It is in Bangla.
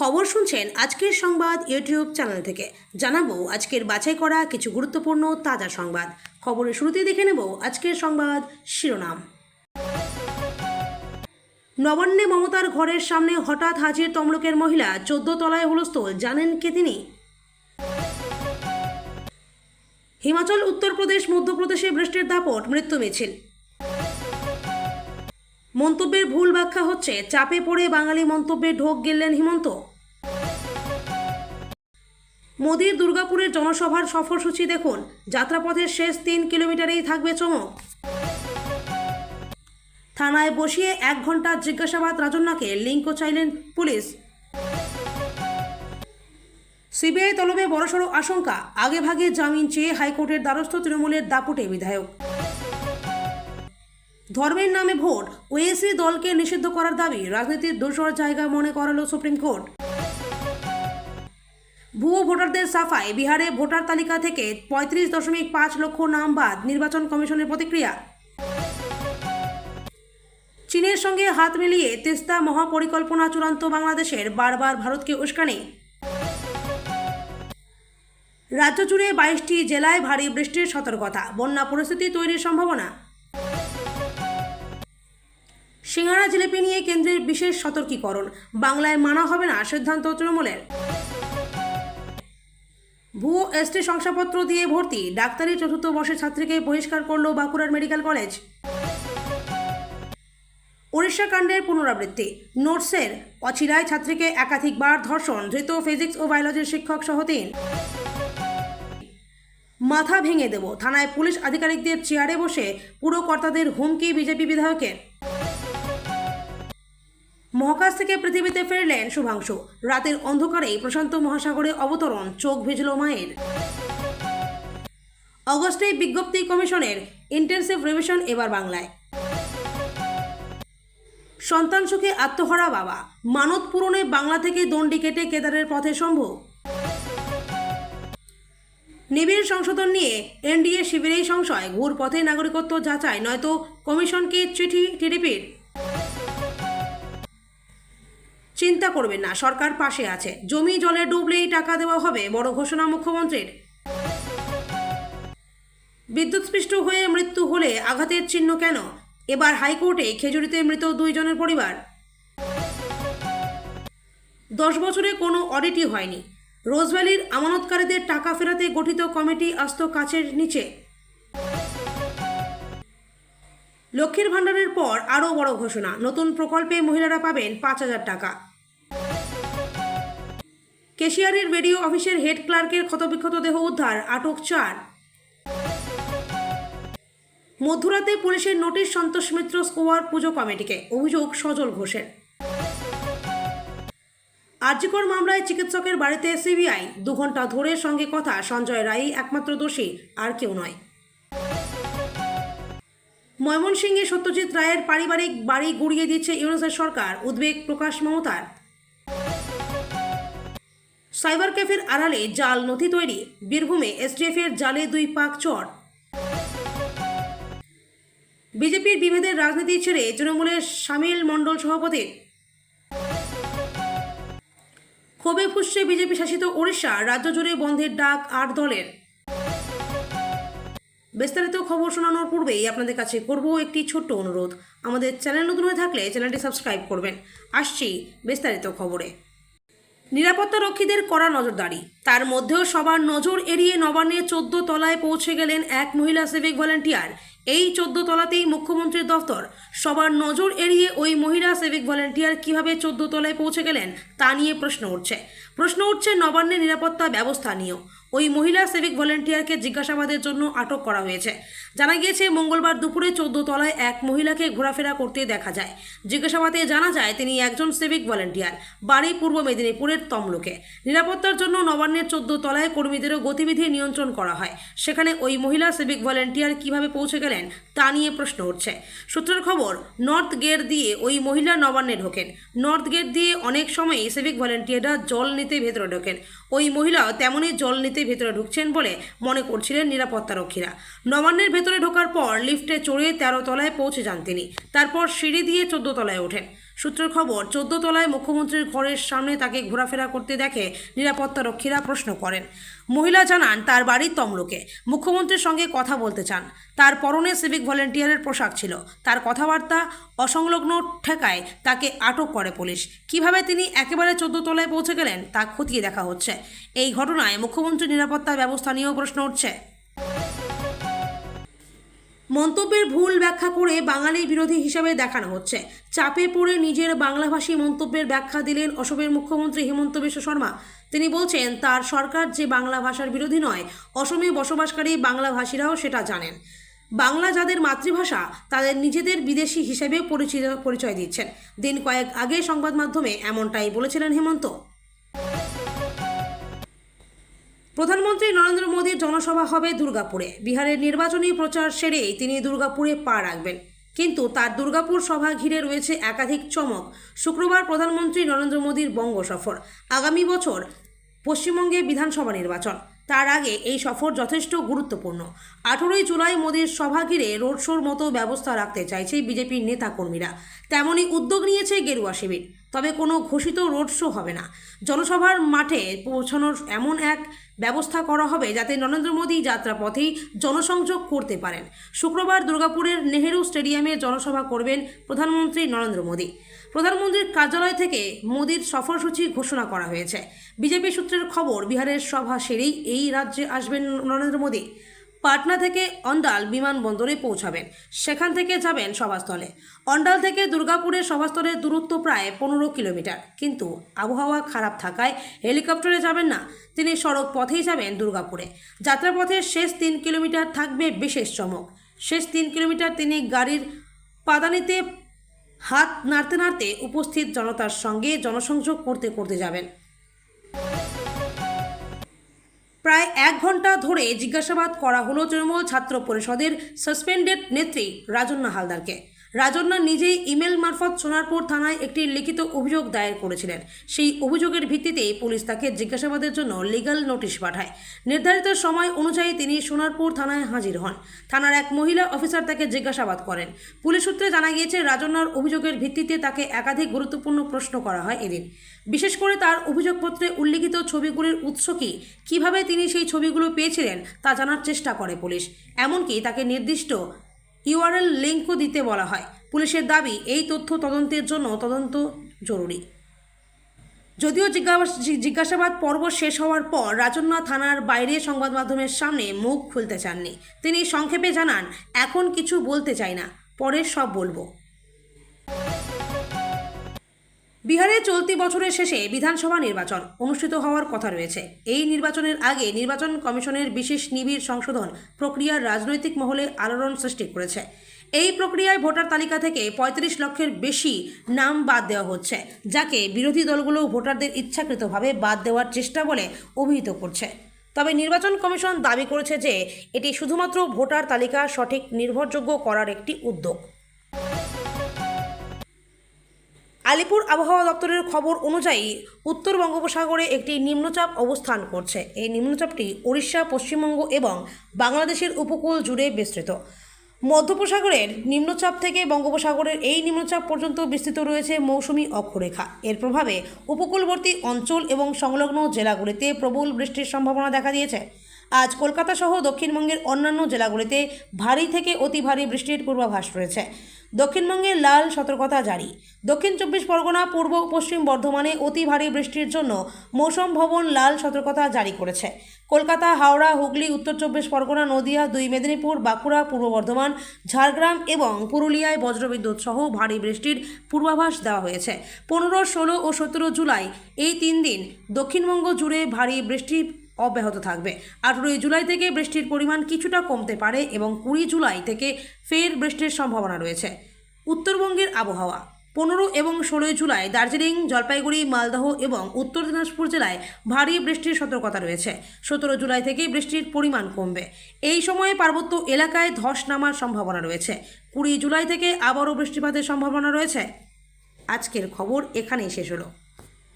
খবর শুনছেন আজকের সংবাদ ইউটিউব চ্যানেল থেকে। জানাব আজকের বাছাই করা কিছু গুরুত্বপূর্ণ তাজা সংবাদ। খবরের শুরুতেই দেখে নেব আজকের সংবাদ শিরোনাম। নবান্নে মমতার ঘরের সামনে হঠাৎ হাজির তমলুকের মহিলা চোদ্দ তলায় হুলস্থল, জানেন কে তিনি? হিমাচল উত্তরপ্রদেশ মধ্যপ্রদেশে বৃষ্টির দাপট, মৃত্যু মিছিল। মন্তব্যের ভুল ব্যাখ্যা হচ্ছে, চাপে পড়ে বাঙালি মন্তব্যে ঢোক গেলেন হিমন্ত। মোদির দুর্গাপুরের জনসভার সফরসূচি দেখুন। যাত্রাপথের শেষ তিন কিলোমিটারেই থাকবে চমক। থানায় বসিয়ে এক ঘণ্টা জিজ্ঞাসাবাদ রাজন্যাকে লিঙ্কও চাইলেন পুলিশ। সিবিআই তলবে বড়সড় আশঙ্কা, আগেভাগে জামিন চেয়ে হাইকোর্টের দ্বারস্থ তৃণমূলের দাপুটে বিধায়ক। ধর্মের নামে ভোট, ওএসি দলকে নিষিদ্ধ করার দাবি, রাজনীতির দোষর জায়গা মনে করালো সুপ্রিম কোর্ট। ভুয়ো ভোটারদের সাফাই। বিহারে ভোটার তালিকা থেকে পঁয়ত্রিশ দশমিক পাঁচ লক্ষ নাম বাদ, নির্বাচন কমিশনের প্রতিক্রিয়া। চীনের সঙ্গে হাত মিলিয়ে তেস্তা মহাপরিকল্পনা চূড়ান্ত বাংলাদেশের বারবার ভারতকে উস্কানি। রাজ্য জুড়ে বাইশটি জেলায় ভারী বৃষ্টির সতর্কতা, বন্যা পরিস্থিতি তৈরির সম্ভাবনা। সিঙ্গারা জিলেপি নিয়ে কেন্দ্রের বিশেষ সতর্কীকরণ, বাংলায় মানা হবে না সিদ্ধান্ত তৃণমূলের। ভুয়ো এসটি শংসাপত্র দিয়ে ভর্তি। ডাক্তারি চতুর্থ বর্ষের ছাত্রীকে বহিষ্কার করল বাঁকুড়ার মেডিকেল কলেজ। উড়িষ্যা কাণ্ডের পুনরাবৃত্তি। নোটসের অচিরায় ছাত্রীকে একাধিকবার ধর্ষণ, ধৃত ফিজিক্স ও বায়োলজির শিক্ষক সহ তিন। মাথা ভেঙে দেব। থানায় পুলিশ আধিকারিকদের চেয়ারে বসে পুরো কর্তাদের হুমকি বিজেপি বিধায়কের। মহাকাশ থেকে পৃথিবীতে ফিরলেন শুভাংশু। রাতের অন্ধকারেই প্রশান্ত মহাসাগরে অবতরণ, চোখ ভিজল মায়ের। অগস্টে বিজ্ঞপ্তি কমিশনের ইন্টেন্সিভ রিভিশন এবার বাংলায়। সন্তান সুখে আত্মহরা বাবা। মানত পূরণে বাংলা থেকে দণ্ডি কেটে কেদারের পথে সম্ভব। নিবিড় সংশোধন নিয়ে এনডিএ শিবিরেই সংশয়। ঘুর পথে নাগরিকত্ব যাচাই, নয়তো কমিশনকে চিঠি, টিডিপির চিন্তা করবেন না, সরকার পাশে আছে। জমি, জলে ডুবলেই টাকা দেওয়া হবে, বড় ঘোষণা মুখ্যমন্ত্রীর। বিদ্যুৎস্পৃষ্ট হয়ে মৃত্যু হলে আঘাতের চিহ্ন কেন? এবার হাইকোর্টে খেজুরিতে মৃত দুইজনের পরিবার। দশ বছরে কোনো অডিটই হয়নি। রোজভ্যালির আমানতকারীদের টাকা ফেরাতে গঠিত কমিটি আস্ত কাছের নিচে। লক্ষ্মীর ভাণ্ডারের পর আরও বড় ঘোষণা, নতুন প্রকল্পে মহিলারা পাবেন পাঁচ হাজার টাকা। কেশিয়ারের রেডিও অফিসের হেড ক্লার্কের ক্ষতবিক্ষত দেহ উদ্ধার, আটক চার। মধ্যরাতে পুলিশের নোটিশ, সন্তোষ মিত্র স্কোয়ার পুজো কমিটিকে। অভিযোগ, সজল ঘোষের। আর্যিকর মামলায় চিকিৎসকের বাড়িতে সিবিআই। দু ঘণ্টা ধরে সঙ্গে কথা, সঞ্জয় রায় একমাত্র দোষী, আর কেউ নয়। ময়মনসিংহে সত্যজিৎ রায়ের পারিবারিক বাড়ি গুড়িয়ে দিচ্ছে ইউনুসের সরকার। উদ্বেগ প্রকাশ মমতার। সাইবার ক্যাফের আড়ালে জাল নথি তৈরি, বীরভূমে এসডিএফ এর জালে দুই পাক চর। বিজেপির বিভেদের রাজনীতি ছেড়ে তৃণমূলের সামিল মণ্ডল সভাপতির। ক্ষোভে ফুসছে বিজেপি শাসিত ওড়িশা, রাজ্য জুড়ে বন্ধের ডাক আট দলের। বিস্তারিত খবর শোনানোর পূর্বেই আপনাদের কাছে করব একটি ছোট্ট অনুরোধ। আমাদের চ্যানেল নতুন হয়ে থাকলে চ্যানেলটি সাবস্ক্রাইব করবেন। আসছি বিস্তারিত খবরে। নিরাপত্তা রক্ষীদের কড়া নজরদারি। তার মধ্যেও সবার নজর এড়িয়ে নবান্নে চোদ্দ তলায় পৌঁছে গেলেন এক মহিলা সিভিক ভলেন্টিয়ার। এই চোদ্দ তলাতেই মুখ্যমন্ত্রীর দফতর। সবার নজর এড়িয়ে ওই মহিলা সিভিক ভলেন্টিয়ার কীভাবে চোদ্দ তলায় পৌঁছে গেলেন তা নিয়ে প্রশ্ন উঠছে। প্রশ্ন উঠছে নবান্নে নিরাপত্তা ব্যবস্থা নিয়েও। ওই মহিলা সিভিক ভলেন্টিয়ারকে জিজ্ঞাসাবাদের জন্য আটক করা হয়েছে। জানা গিয়েছে, মঙ্গলবার দুপুরে চোদ্দ তলায় এক মহিলাকে ঘোরাফেরা করতে দেখা যায়। জিজ্ঞাসাবাদে জানা যায়, তিনি একজন সিভিক ভলেন্টিয়ার বাড়ি পূর্ব মেদিনীপুরের তমলুকে। নিরাপত্তার জন্য নবান্নের চোদ্দ তলায় কর্মীদেরও গতিবিধি নিয়ন্ত্রণ করা হয়। সেখানে ওই মহিলা সিভিক ভলেন্টিয়ার কীভাবে পৌঁছে গেলেন, তা নিয়ে প্রশ্ন উঠছে। সূত্রের খবর নর্থ গেট দিয়ে ওই মহিলা নবান্নে ঢোকেন। নর্থ গেট দিয়ে অনেক সময়ই সিভিক ভলেন্টিয়াররা জল নিতে ভেতরে ঢোকেন। ওই মহিলাও তেমনই জল নিতে ভেতরে ঢুকছেন বলে মনে করছিলেন নিরাপত্তারক্ষীরা নবান্নের ভেতরে ঢোকার পর লিফটে চড়ে তেরো তলায় পৌঁছে যান তিনি। তারপর সিঁড়ি দিয়ে চোদ্দ তলায় ওঠেন। সূত্রের খবর, চোদ্দ তলায় মুখ্যমন্ত্রীর ঘরের সামনে তাকে ঘোরাফেরা করতে দেখে নিরাপত্তারক্ষীরা প্রশ্ন করেন। মহিলা জানান, তার বাড়ির তমলুকে। মুখ্যমন্ত্রীর সঙ্গে কথা বলতে চান। তার পরনে সিভিক ভলেন্টিয়ারের পোশাক ছিল। তার কথাবার্তা অসংলগ্ন ঠেকায় তাকে আটক করে পুলিশ। কীভাবে তিনি একেবারে চোদ্দ তলায় পৌঁছে গেলেন, তা খতিয়ে দেখা হচ্ছে। এই ঘটনায় মুখ্যমন্ত্রীর নিরাপত্তা ব্যবস্থা নিয়েও প্রশ্ন উঠছে। মন্তব্যের ভুল ব্যাখ্যা করে বাঙালি বিরোধী হিসাবে দেখানো হচ্ছে। চাপে পড়ে নিজের বাংলাভাষী মন্তব্যের ব্যাখ্যা দিলেন অসমের মুখ্যমন্ত্রী হেমন্ত বিশ্ব শর্মা। তিনি বলছেন, তার সরকার যে বাংলা ভাষার বিরোধী নয়, অসমে বসবাসকারী বাংলাভাষীরাও সেটা জানেন। বাংলা যাদের মাতৃভাষা, তাদের নিজেদের বিদেশি হিসেবে পরিচিত পরিচয় দিচ্ছেন। দিন কয়েক আগে সংবাদ মাধ্যমে এমনটাই বলেছিলেন হেমন্ত। প্রধানমন্ত্রী নরেন্দ্র মোদীর জনসভা হবে দুর্গাপুরে। বিহারের নির্বাচনী প্রচার সেরেই তিনি দুর্গাপুরে পা রাখবেন। কিন্তু তার দুর্গাপুর সভা ঘিরে রয়েছে একাধিক চমক। শুক্রবার প্রধানমন্ত্রী নরেন্দ্র মোদীর বঙ্গ সফর। আগামী বছর পশ্চিমবঙ্গে বিধানসভা নির্বাচন। তার আগে এই সফর যথেষ্ট গুরুত্বপূর্ণ। আঠেরোই জুলাই মোদীর সভা ঘিরে রোড শোর মতো ব্যবস্থা রাখতে চাইছে বিজেপির নেতাকর্মীরা। তেমনই উদ্যোগ নিয়েছে গেরুয়া শিবির। তবে কোনো ঘোষিত রোড শো হবে না। জনসভার মাঠে পৌঁছানোর এমন এক ব্যবস্থা করা হবে যাতে নরেন্দ্র মোদী যাত্রাপথেই জনসংযোগ করতে পারেন। শুক্রবার দুর্গাপুরের নেহেরু স্টেডিয়ামে জনসভা করবেন প্রধানমন্ত্রী নরেন্দ্র মোদী। প্রধানমন্ত্রীর কার্যালয় থেকে মোদীর সফরসূচি ঘোষণা করা হয়েছে। বিজেপি সূত্রের খবর, বিহারের সভা সেরেই এই রাজ্যে আসবেন নরেন্দ্র মোদী। পাটনা থেকে অন্ডাল বিমানবন্দরে পৌঁছাবেন। সেখান থেকে যাবেন সভাস্থলে। অন্ডাল থেকে দুর্গাপুরের সভাস্থলের দূরত্ব প্রায় পনেরো কিলোমিটার। কিন্তু আবহাওয়া খারাপ থাকায় হেলিকপ্টারে যাবেন না। তিনি সড়ক পথেই যাবেন দুর্গাপুরে। যাত্রাপথের শেষ তিন কিলোমিটার থাকবে বিশেষ চমক। শেষ তিন কিলোমিটার তিনি গাড়ির পাদানিতে হাত নাড়তে নাড়তে উপস্থিত জনতার সঙ্গে জনসংযোগ করতে করতে যাবেন। প্রায় এক ঘণ্টা ধরে জিজ্ঞাসাবাদ করা হলো তৃণমূল ছাত্র পরিষদের সাসপেন্ডেড নেত্রী রাজন্না হালদারকে। রাজন্না নিজেই ইমেল মারফত সোনারপুর থানায় একটি লিখিত অভিযোগ দায়ের করেছিলেন। সেই অভিযোগের ভিত্তিতেই পুলিশ তাকে জিজ্ঞাসাবাদের জন্য লিগ্যাল নোটিশ পাঠায়। নির্ধারিত সময় অনুযায়ী তিনি সোনারপুর থানায় হাজির হন। থানার এক মহিলা অফিসার তাকে জিজ্ঞাসাবাদ করেন। পুলিশ সূত্রে জানা গিয়েছে, রাজন্নার অভিযোগের ভিত্তিতে তাকে একাধিক গুরুত্বপূর্ণ প্রশ্ন করা হয় এদিন। বিশেষ করে তার অভিযোগপত্রে উল্লিখিত ছবিগুলির উৎস কী, কীভাবে তিনি সেই ছবিগুলো পেয়েছিলেন তা জানার চেষ্টা করে পুলিশ। এমনকি তাকে নির্দিষ্ট ইউআরএল লিঙ্কও দিতে বলা হয়। পুলিশের দাবি, এই তথ্য তদন্তের জন্য তদন্ত জরুরি। যদিও জিজ্ঞাস- জিজ্ঞাসাবাদ পর্ব শেষ হওয়ার পর রাজন্না থানার বাইরে সংবাদ মাধ্যমের সামনে মুখ খুলতে চাননি। তিনি সংক্ষেপে জানান, এখন কিছু বলতে চাই না, পরে সব বলব। বিহারে চলতি বছরের শেষে বিধানসভা নির্বাচন অনুষ্ঠিত হওয়ার কথা রয়েছে। এই নির্বাচনের আগে নির্বাচন কমিশনের বিশেষ নিবিড় সংশোধন প্রক্রিয়ার রাজনৈতিক মহলে আলোড়ন সৃষ্টি করেছে। এই প্রক্রিয়ায় ভোটার তালিকা থেকে পঁয়ত্রিশ লক্ষের বেশি নাম বাদ দেওয়া হচ্ছে, যাকে বিরোধী দলগুলো ভোটারদের ইচ্ছাকৃতভাবে বাদ দেওয়ার চেষ্টা বলে অভিহিত করছে। তবে নির্বাচন কমিশন দাবি করেছে যে, এটি শুধুমাত্র ভোটার তালিকা সঠিক নির্ভরযোগ্য করার একটি উদ্যোগ। আলিপুর আবহাওয়া দপ্তরের খবর অনুযায়ী উত্তর বঙ্গোপসাগরে একটি নিম্নচাপ অবস্থান করছে। এই নিম্নচাপটি ওড়িশা, পশ্চিমবঙ্গ এবং বাংলাদেশের উপকূল জুড়ে বিস্তৃত। মধ্যপ্রসাগরের নিম্নচাপ থেকে বঙ্গোপসাগরের এই নিম্নচাপ পর্যন্ত বিস্তৃত রয়েছে মৌসুমি অক্ষরেখা। এর প্রভাবে উপকূলবর্তী অঞ্চল এবং সংলগ্ন জেলাগুলিতে প্রবল বৃষ্টির সম্ভাবনা দেখা দিয়েছে। আজ কলকাতা সহ দক্ষিণবঙ্গের অন্যান্য জেলাগুলিতে ভারী থেকে অতি ভারী বৃষ্টির পূর্বাভাস রয়েছে। দক্ষিণবঙ্গে লাল সতর্কতা জারি। দক্ষিণ চব্বিশ পরগনা, পূর্ব পশ্চিম বর্ধমানে অতি ভারী বৃষ্টির জন্য মৌসুম ভবন লাল সতর্কতা জারি করেছে। কলকাতা, হাওড়া, হুগলি, উত্তর চব্বিশ পরগনা, নদিয়া, দুই মেদিনীপুর, বাঁকুড়া, পূর্ব বর্ধমান, ঝাড়গ্রাম এবং পুরুলিয়ায় বজ্রবিদ্যুৎ সহ ভারী বৃষ্টির পূর্বাভাস দেওয়া হয়েছে। পনেরো, ষোলো ও সতেরো জুলাই এই তিন দিন দক্ষিণবঙ্গ জুড়ে ভারী বৃষ্টি অব্যাহত থাকবে। আঠেরোই জুলাই থেকে বৃষ্টির পরিমাণ কিছুটা কমতে পারে এবং কুড়ি জুলাই থেকে ফের বৃষ্টির সম্ভাবনা রয়েছে। উত্তরবঙ্গের আবহাওয়া, পনেরো এবং ষোলোই জুলাই দার্জিলিং, জলপাইগুড়ি, মালদহ এবং উত্তর দিনাজপুর জেলায় ভারী বৃষ্টির সতর্কতা রয়েছে। সতেরো জুলাই থেকে বৃষ্টির পরিমাণ কমবে। এই সময়ে পার্বত্য এলাকায় ধস নামার সম্ভাবনা রয়েছে। কুড়ি জুলাই থেকে আবারও বৃষ্টিপাতের সম্ভাবনা রয়েছে। আজকের খবর এখানেই শেষ হলো।